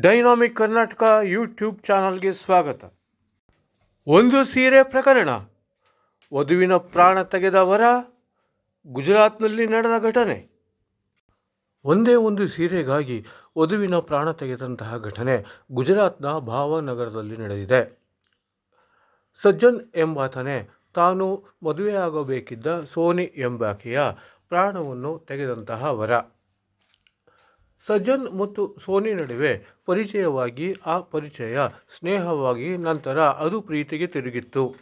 Dynamic Karnataka YouTube ಚಾನಲ್ಗೆ ಸ್ವಾಗತ. ಒಂದು ಸೀರೆ ಪ್ರಕರಣ. ವಧುವಿನ ಪ್ರಾಣ ತೆಗೆದ ವರ ಗುಜರಾತ್ನಲ್ಲಿ ನಡೆದ ಘಟನೆ. ಒಂದೇ ಒಂದು ಸೀರೆಗಾಗಿ ವಧುವಿನ ಪ್ರಾಣ ತೆಗೆದಂತಹ ಘಟನೆ ಗುಜರಾತ್ನ ಭಾವನಗರದಲ್ಲಿ ನಡೆದಿದೆ. ಸಜ್ಜನ್ ಎಂಬಾತನೇ ತಾನು ಮದುವೆಯಾಗಬೇಕಿದ್ದ ಸೋನಿ ಎಂಬಾಕೆಯ ಪ್ರಾಣವನ್ನು ತೆಗೆದಂತಹ ವರ. ಸಜ್ಜನ್ ಮತ್ತು ಸೋನಿ ನಡುವೆ ಪರಿಚಯವಾಗಿ, ಆ ಪರಿಚಯ ಸ್ನೇಹವಾಗಿ ನಂತರ ಅದು ಪ್ರೀತಿಗೆ ತಿರುಗಿತ್ತು.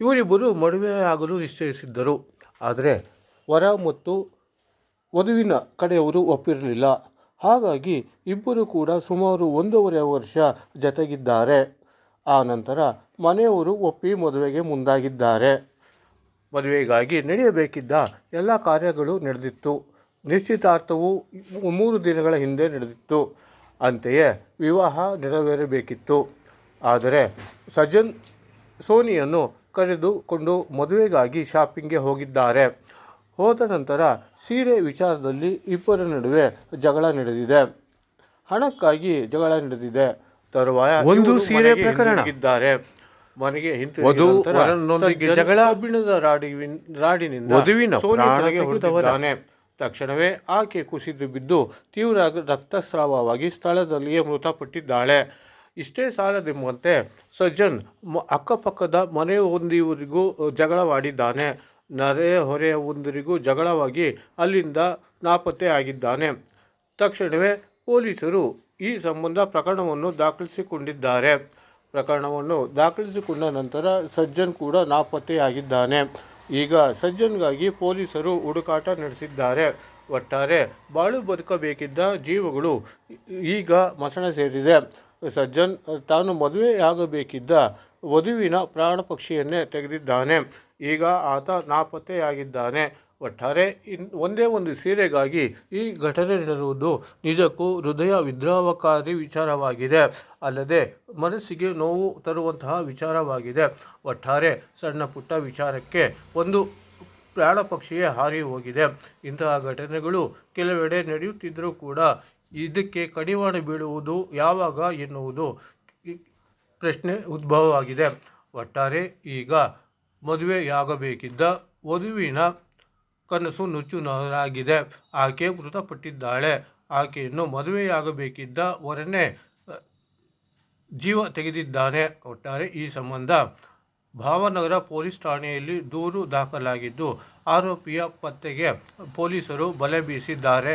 ಇವರಿಬ್ಬರು ಮದುವೆಯಾಗಲು ನಿಶ್ಚಯಿಸಿದ್ದರು. ಆದರೆ ವರ ಮತ್ತು ವಧುವಿನ ಕಡೆಯವರು ಒಪ್ಪಿರಲಿಲ್ಲ. ಹಾಗಾಗಿ ಇಬ್ಬರು ಕೂಡ ಸುಮಾರು ಒಂದೂವರೆ ವರ್ಷ ಜತೆಗಿದ್ದಾರೆ. ಆ ನಂತರ ಮನೆಯವರು ಒಪ್ಪಿ ಮದುವೆಗೆ ಮುಂದಾಗಿದ್ದಾರೆ. ಮದುವೆಗಾಗಿ ನಡೆಯಬೇಕಿದ್ದ ಎಲ್ಲ ಕಾರ್ಯಗಳು ನಡೆದಿತ್ತು. ನಿಶ್ಚಿತಾರ್ಥವು ಮೂರು ದಿನಗಳ ಹಿಂದೆ ನಡೆದಿತ್ತು ಅಂತೆಯೇ ವಿವಾಹ ನೆರವೇರಬೇಕಿತ್ತು ಆದರೆ ಸಜ್ಜನ್ ಸೋನಿಯನ್ನು ಕರೆದುಕೊಂಡು ಮದುವೆಗಾಗಿ ಶಾಪಿಂಗ್ಗೆ ಹೋಗಿದ್ದಾರೆ ಹೋದ ನಂತರ ಸೀರೆ ವಿಚಾರದಲ್ಲಿ ಇಬ್ಬರ ನಡುವೆ ಜಗಳ ನಡೆದಿದೆ ಹಣಕ್ಕಾಗಿ ಜಗಳ ನಡೆದಿದೆ ತರುವಾಯ ಒಂದು ಸೀರೆ ಪ್ರಕರಣ. ಇದ್ದಾರೆ ಮನೆಗೆ ಹಿಂತಿರುಗಿದ ಜಗಳ. ಕಬ್ಬಿಣದ ರಾಡಿ ರಾಡಿನಿಂದ ವಧುವಿನ ಸೋನಿ. ಹೊಡೆದಿದ್ದಾನೆ. ತಕ್ಷಣವೇ ಆಕೆ ಕುಸಿದು ಬಿದ್ದು ತೀವ್ರ ರಕ್ತಸ್ರಾವವಾಗಿ ಸ್ಥಳದಲ್ಲಿಯೇ ಮೃತಪಟ್ಟಿದ್ದಾಳೆ. ಇಷ್ಟೇ ಸಾಲದೆಂಬಂತೆ ಸಜ್ಜನ್ ಮ- ಅಕ್ಕಪಕ್ಕದ ಮನೆಯೊಂದಿವರಿಗೂ ಜಗಳವಾಡಿದ್ದಾನೆ. ನರೆ ಹೊರೆಯ ಒಂದರಿಗೂ ಜಗಳವಾಗಿ ಅಲ್ಲಿಂದ ನಾಪತ್ತೆ ಆಗಿದ್ದಾನೆ ತಕ್ಷಣವೇ ಪೊಲೀಸರು ಈ ಸಂಬಂಧ ಪ್ರಕರಣವನ್ನು ದಾಖಲಿಸಿಕೊಂಡಿದ್ದಾರೆ. ಪ್ರಕರಣವನ್ನು ದಾಖಲಿಸಿಕೊಂಡ ನಂತರ ಸಜ್ಜನ್ ಕೂಡ ನಾಪತ್ತೆಯಾಗಿದ್ದಾನೆ. ಈಗ ಸಜ್ಜನ್ಗಾಗಿ ಪೊಲೀಸರು ಹುಡುಕಾಟ ನಡೆಸಿದ್ದಾರೆ. ಒಟ್ಟಾರೆ ಬಾಳು ಬದುಕಬೇಕಿದ್ದ ಜೀವಗಳು ಈಗ ಮಸಣ ಸೇರಿದೆ. ಸಜ್ಜನ್ ತಾನು ಮದುವೆಯಾಗಬೇಕಿದ್ದ ವಧುವಿನ ಪ್ರಾಣ ಪಕ್ಷಿಯನ್ನೇ ತೆಗೆದಿದ್ದಾನೆ. ಈಗ ಆತ ನಾಪತ್ತೆಯಾಗಿದ್ದಾನೆ. ಒಟ್ಟಾರೆ ಇನ್ ಒಂದೇ ಒಂದು ಸೀರೆಗಾಗಿ ಈ ಘಟನೆ ನಡೆಯುವುದು ನಿಜಕ್ಕೂ ಹೃದಯ ವಿದ್ರಾವಕಾರಿ ವಿಚಾರವಾಗಿದೆ. ಅಲ್ಲದೆ ಮನಸ್ಸಿಗೆ ನೋವು ತರುವಂತಹ ವಿಚಾರವಾಗಿದೆ. ಒಟ್ಟಾರೆ ಸಣ್ಣ ಪುಟ್ಟ ವಿಚಾರಕ್ಕೆ ಒಂದು ಪ್ರಾಣ ಪಕ್ಷಿಯೇ ಹಾರಿ ಹೋಗಿದೆ. ಇಂತಹ ಘಟನೆಗಳು ಕೆಲವೆಡೆ ನಡೆಯುತ್ತಿದ್ದರೂ ಕೂಡ ಇದಕ್ಕೆ ಕಡಿವಾಣ ಬೀಳುವುದು ಯಾವಾಗ ಎನ್ನುವುದು ಪ್ರಶ್ನೆ ಉದ್ಭವವಾಗಿದೆ. ಒಟ್ಟಾರೆ ಈಗ ಮದುವೆಯಾಗಬೇಕಿದ್ದ ವಧುವಿನ ಕನಸು ನುಚ್ಚುನೂರಾಗಿದೆ ಆಕೆ ಮೃತಪಟ್ಟಿದ್ದಾಳೆ. ಆಕೆಯನ್ನು ಮದುವೆಯಾಗಬೇಕಿದ್ದ ವರನೇ ಜೀವ ತೆಗೆದಿದ್ದಾನೆ. ಒಟ್ಟಾರೆ ಈ ಸಂಬಂಧ ಭಾವನಗರ ಪೊಲೀಸ್ ಠಾಣೆಯಲ್ಲಿ ದೂರು ದಾಖಲಾಗಿದ್ದು, ಆರೋಪಿಯ ಪತ್ತೆಗೆ ಪೊಲೀಸರು ಬಲೆ ಬೀಸಿದ್ದಾರೆ.